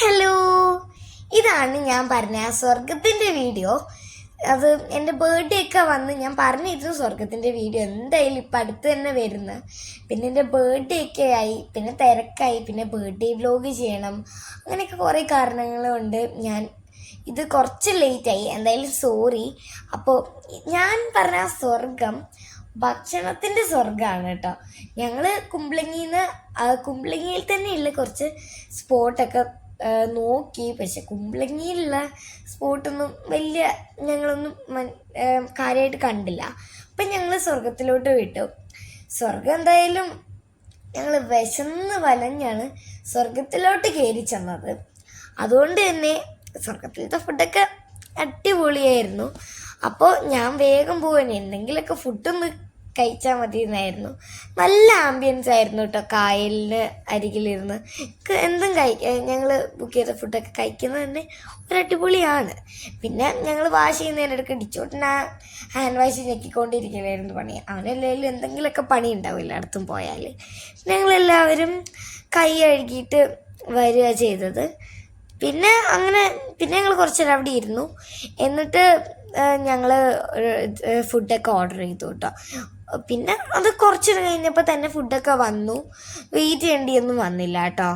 Hello. ഇതാണ് ഞാൻ പറഞ്ഞ ആ സ്വർഗത്തിന്റെ വീഡിയോ. അത് എന്റെ ബർത്ത്ഡേ ഒക്കെ വന്ന് ഞാൻ പറഞ്ഞിരുന്നു സ്വർഗത്തിന്റെ വീഡിയോ. എന്തായാലും ഇപ്പം അടുത്ത് തന്നെ വരുന്ന. പിന്നെ എന്റെ ബർത്ത്ഡേ ഒക്കെ ആയി പിന്നെ തിരക്കായി പിന്നെ ബർത്ത്ഡേ വ്ലോഗ് ചെയ്യണം. അങ്ങനെയൊക്കെ കുറേ കാരണങ്ങളുണ്ട്. ഞാൻ ഇത് കുറച്ച് ലേറ്റായി എന്തായാലും സോറി അപ്പോൾ ഞാൻ പറഞ്ഞ സ്വർഗം ഭക്ഷണത്തിന്റെ സ്വർഗമാണ് കേട്ടോ. ഞങ്ങൾ കുമ്പളങ്ങിന്ന് കുമ്പളങ്ങിയിൽ തന്നെയുള്ള കുറച്ച് സ്പോട്ടൊക്കെ നോക്കി. പക്ഷെ കുമ്പളങ്ങിയിലുള്ള സ്പോട്ടൊന്നും വലിയ ഞങ്ങളൊന്നും കാര്യമായിട്ട് കണ്ടില്ല. അപ്പം ഞങ്ങൾ സ്വർഗത്തിലോട്ട് വിട്ടു. സ്വർഗം എന്തായാലും ഞങ്ങൾ വിശന്ന് വലഞ്ഞാണ് സ്വർഗത്തിലോട്ട് കയറി ചെന്നത്. അതുകൊണ്ട് തന്നെ സ്വർഗത്തിലത്തെ ഫുഡൊക്കെ അടിപൊളിയായിരുന്നു. അപ്പോൾ ഞാൻ വേഗം പോവാൻ എന്തെങ്കിലുമൊക്കെ ഫുഡൊന്ന് കഴിച്ചാൽ മതി എന്നായിരുന്നു നല്ല ആംബിയൻസ് ആയിരുന്നു കേട്ടോ കായലിന് അരികിലിരുന്ന്. എന്തും കഴിക്കാൻ ഞങ്ങൾ ബുക്ക് ചെയ്ത ഫുഡൊക്കെ കഴിക്കുന്നത് തന്നെ ഒരു അടിപൊളിയാണ് പിന്നെ ഞങ്ങൾ വാഷ് ചെയ്യുന്നതിനിടയ്ക്ക് ഡിച്ചോട്ടിന് ആ ഹാൻഡ് വാഷ് ഞെക്കിക്കൊണ്ടിരിക്കലായിരുന്നു പണി. അവനെല്ലാവരും എന്തെങ്കിലുമൊക്കെ പണി ഉണ്ടാവും എല്ലായിടത്തും പോയാൽ ഞങ്ങളെല്ലാവരും കൈ കഴുകിയിട്ട് വരിക ചെയ്തത്. പിന്നെ അങ്ങനെ പിന്നെ ഞങ്ങൾ കുറച്ച് നേരം അവിടെ ഇരുന്നു. എന്നിട്ട് ഞങ്ങൾ ഫുഡൊക്കെ ഓർഡർ ചെയ്തു കേട്ടോ പിന്നെ അത് കുറച്ച് കഴിഞ്ഞപ്പോൾ തന്നെ ഫുഡൊക്കെ വന്നു. വെയിറ്റ് ചെയ്യേണ്ടിയൊന്നും വന്നില്ല കേട്ടോ.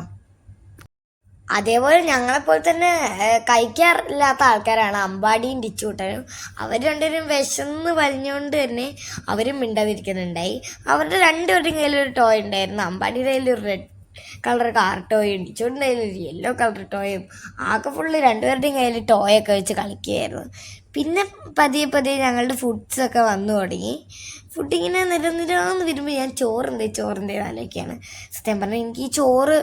അതേപോലെ ഞങ്ങളെപ്പോലെ തന്നെ കഴിക്കാറില്ലാത്ത ആൾക്കാരാണ്. അമ്പാടിയും ഡിച്ചൂട്ടനും അവർ രണ്ടുപേരും വിശന്ന് വലിഞ്ഞുകൊണ്ട് തന്നെ അവരും മിണ്ടാതിരിക്കുന്നുണ്ടായി. അവരുടെ രണ്ടുപേരുടെയും കയ്യിൽ ഒരു ടോയ് ഉണ്ടായിരുന്നു. അമ്പാടിയുടെ കയ്യിൽ ഒരു റെഡ് കളർ കാർ ടോയും ഡിച്ചൂട്ടിന്റെ കയ്യിൽ ഒരു യെല്ലോ കളർ ടോയും ആകെ ഫുള്ള് രണ്ടുപേരുടെയും കയ്യിൽ ടോയൊക്കെ വെച്ച് കളിക്കുകയായിരുന്നു. പിന്നെ പതിയെ പതിയെ ഞങ്ങളുടെ ഫുഡ്സൊക്കെ വന്നു തുടങ്ങി. ഫുഡ് ഇങ്ങനെ നിരനിരാന്ന് വരുമ്പോൾ ഞാൻ ചോറിന്റെ ചോറിന്റെ ആലോചിക്കുകയാണ്. സത്യം പറഞ്ഞാൽ എനിക്ക് ഈ ചോറ്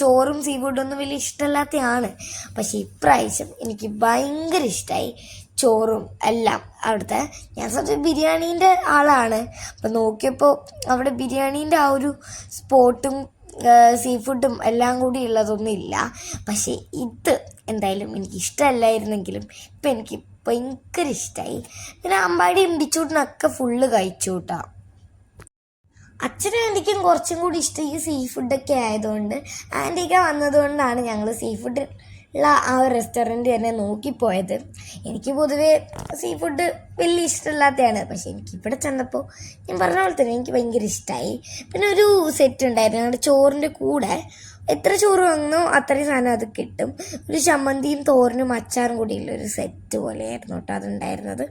ചോറും സീ ഒന്നും വലിയ ഇഷ്ടമല്ലാത്തതാണ് പക്ഷേ ഇപ്രാവശ്യം എനിക്ക് ഭയങ്കര ഇഷ്ടമായി ചോറും എല്ലാം അവിടുത്തെ. ഞാൻ സത്യം ബിരിയാണീന്റെ ആളാണ്. അപ്പം നോക്കിയപ്പോൾ അവിടെ ബിരിയാണീന്റെ ആ ഒരു സ്പോട്ടും സീ ഫുഡും എല്ലാം കൂടി ഉള്ളതൊന്നും ഇല്ല പക്ഷേ ഇത് എന്തായാലും എനിക്ക് ഇഷ്ടമല്ലായിരുന്നെങ്കിലും ഇപ്പം എനിക്ക് ഭയങ്കര ഇഷ്ടമായി പിന്നെ അമ്പാടി ഇമ്പിച്ചൂട്ടിനൊക്കെ ഫുള്ള് കഴിച്ചു കൂട്ടാം അച്ഛനും ആന്റിക്കും കുറച്ചും കൂടി ഇഷ്ടം ഈ സീ ഫുഡൊക്കെ ആയതുകൊണ്ട് ആന്റിക്ക വന്നതുകൊണ്ടാണ് ഞങ്ങൾ സീ ഫുഡ് ഉള്ള ആ ഒരു റെസ്റ്റോറന്റ് തന്നെ നോക്കിപ്പോയത്. എനിക്ക് പൊതുവേ സീ ഫുഡ് വലിയ ഇഷ്ടമില്ലാത്തതാണ് പക്ഷേ എനിക്ക് ഇവിടെ ചെന്നപ്പോൾ ഞാൻ പറഞ്ഞ പോലെ തന്നെ എനിക്ക് ഭയങ്കര ഇഷ്ടമായി പിന്നെ ഒരു സെറ്റ് ഉണ്ടായിരുന്നു. ഞങ്ങളുടെ ചോറിന്റെ കൂടെ എത്ര ചോറ് വാങ്ങുന്നോ അത്രയും സാധനം അത് കിട്ടും. ഒരു ചമ്മന്തിയും തോരനും അച്ചാറും കൂടിയുള്ള ഒരു സെറ്റ് പോലെയായിരുന്നു കേട്ടോ അതുണ്ടായിരുന്നത്.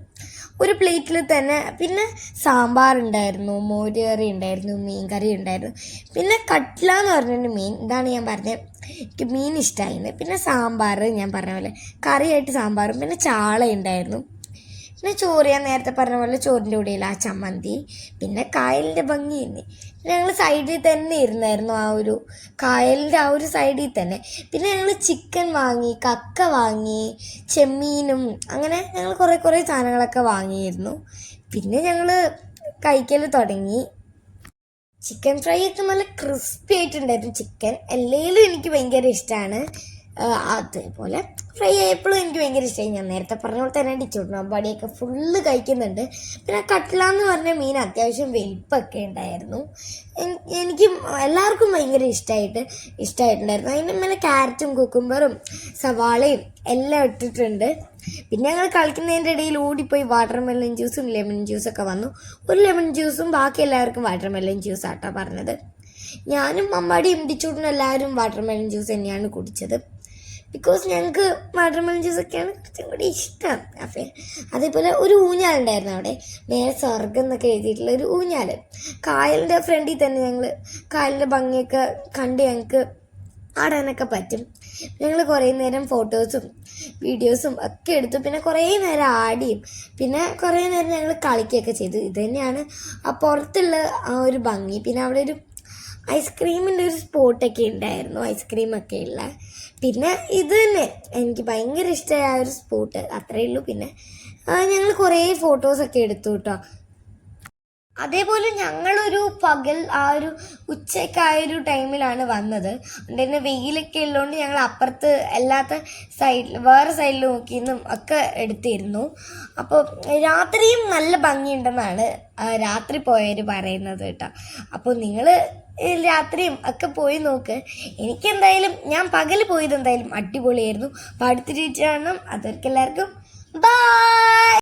ഒരു പ്ലേറ്റിൽ തന്നെ പിന്നെ സാമ്പാർ ഉണ്ടായിരുന്നു മോര് കറി ഉണ്ടായിരുന്നു മീൻ കറി ഉണ്ടായിരുന്നു. പിന്നെ കട്ട്ല എന്ന് പറഞ്ഞൊരു മീൻ ഇതാണ് ഞാൻ പറഞ്ഞത്. എനിക്ക് മീൻ ഇഷ്ടമായിരുന്നു പിന്നെ സാമ്പാർ ഞാൻ പറഞ്ഞ പോലെ കറിയായിട്ട് സാമ്പാറും പിന്നെ ചാള ഉണ്ടായിരുന്നു. പിന്നെ ചോറ് ഞാൻ നേരത്തെ പറഞ്ഞ പോലെ ചോറിന്റെ കൂടെയില്ല ആ ചമ്മന്തി പിന്നെ കായലിന്റെ ഭംഗി തന്നെ ഞങ്ങൾ സൈഡിൽ തന്നെ ഇരുന്നായിരുന്നു ആ ഒരു കായലിന്റെ ആ ഒരു സൈഡിൽ തന്നെ. പിന്നെ ഞങ്ങൾ ചിക്കൻ വാങ്ങി കക്ക വാങ്ങി ചെമ്മീനും അങ്ങനെ ഞങ്ങൾ കുറേ കുറേ സാധനങ്ങളൊക്കെ വാങ്ങിയിരുന്നു. പിന്നെ ഞങ്ങൾ കഴിക്കൽ തുടങ്ങി. ചിക്കൻ ഫ്രൈ ഒക്കെ നല്ല ക്രിസ്പി ആയിട്ടുണ്ടായിരുന്നു ചിക്കൻ എല്ലാം എനിക്ക് ഭയങ്കര ഇഷ്ടമാണ് അതേപോലെ. ഫ്രൈ ആയപ്പോഴും എനിക്ക് ഭയങ്കര ഇഷ്ടമായി ഞാൻ നേരത്തെ പറഞ്ഞ പോലെ തന്നെ അടിച്ചോട്ടു അമ്പാടിയൊക്കെ ഫുള്ള് കഴിക്കുന്നുണ്ട്. പിന്നെ കട്ട്ല എന്ന് പറഞ്ഞ മീൻ അത്യാവശ്യം വലിപ്പൊക്കെ ഉണ്ടായിരുന്നു. എനിക്ക് എല്ലാവർക്കും ഭയങ്കര ഇഷ്ടമായിട്ട് ഇഷ്ടമായിട്ടുണ്ടായിരുന്നു അതിന്റെ മേലെ ക്യാരറ്റും കുക്കുംബറും സവാളയും എല്ലാം ഇട്ടിട്ടുണ്ട്. പിന്നെ ഞങ്ങൾ കളിക്കുന്നതിന്റെ ഇടയിൽ ഓടിപ്പോയി വാട്ടർ മെലൺ ജ്യൂസും ലെമൺ ജ്യൂസൊക്കെ വന്നു. ഒരു ലെമൺ ജ്യൂസും ബാക്കി എല്ലാവർക്കും വാട്ടർ മെലൺ ജ്യൂസ് ആട്ടോ പറഞ്ഞത്. ഞാനും അമ്മാടിയും ഇടിച്ചൂടും എല്ലാവരും വാട്ടർ മെലൺ ജ്യൂസ് തന്നെയാണ് കുടിച്ചത്. ബിക്കോസ് ഞങ്ങൾക്ക് വാട്ടർ മെലൺ ജ്യൂസൊക്കെയാണ് കുറച്ചും കൂടി ഇഷ്ടം. അപ്പം അതേപോലെ ഒരു ഊഞ്ഞാലുണ്ടായിരുന്നു അവിടെ. നേരെ സ്വർഗം എന്നൊക്കെ എഴുതിയിട്ടുള്ള ഒരു ഊഞ്ഞാൽ. കായലിന്റെ ഫ്രണ്ടിൽ തന്നെ ഞങ്ങൾ കായലിന്റെ ഭംഗിയൊക്കെ കണ്ട് ഞങ്ങൾക്ക് ആടാനൊക്കെ പറ്റും. ഞങ്ങൾ കുറേ നേരം ഫോട്ടോസും വീഡിയോസും ഒക്കെ എടുത്തു. പിന്നെ കുറേ നേരം ആടിയും. പിന്നെ കുറേ നേരം ഞങ്ങൾ കളിക്കുകയൊക്കെ ചെയ്തു. ഇത് തന്നെയാണ് ആ പുറത്തുള്ള ആ ഒരു ഭംഗി. പിന്നെ അവിടെ ഒരു ഐസ്ക്രീമിന്റെ ഒരു സ്പോട്ടൊക്കെ ഉണ്ടായിരുന്നു ഐസ്ക്രീമൊക്കെ ഉള്ള. പിന്നെ ഇത് തന്നെ എനിക്ക് ഭയങ്കര ഇഷ്ടമായ ഒരു സ്പോട്ട് അത്രയേ ഉള്ളൂ. പിന്നെ ഞങ്ങൾ കുറേ ഫോട്ടോസൊക്കെ എടുത്തു കേട്ടോ. അതേപോലെ ഞങ്ങളൊരു പകൽ ആ ഒരു ഉച്ചയ്ക്കായ ഒരു ടൈമിലാണ് വന്നത്. അതുകൊണ്ട് വെയിലൊക്കെ ഉള്ളതുകൊണ്ട് ഞങ്ങൾ അപ്പുറത്ത് അല്ലാത്ത സൈഡിൽ വേറെ സൈഡിൽ നോക്കി നിന്നും ഒക്കെ എടുത്തിരുന്നു. അപ്പോൾ രാത്രിയും നല്ല ഭംഗിയുണ്ടെന്നാണ് രാത്രി പോയവർ പറയുന്നത് കേട്ടോ. അപ്പോൾ നിങ്ങൾ രാത്രിയും ഒക്കെ പോയി നോക്ക്. എനിക്കെന്തായാലും ഞാൻ പകൽ പോയത് എന്തായാലും അടിപൊളിയായിരുന്നു. അപ്പോൾ അടുത്ത ടീച്ചർ കാണണം അതൊക്കെ എല്ലാവർക്കും ബൈ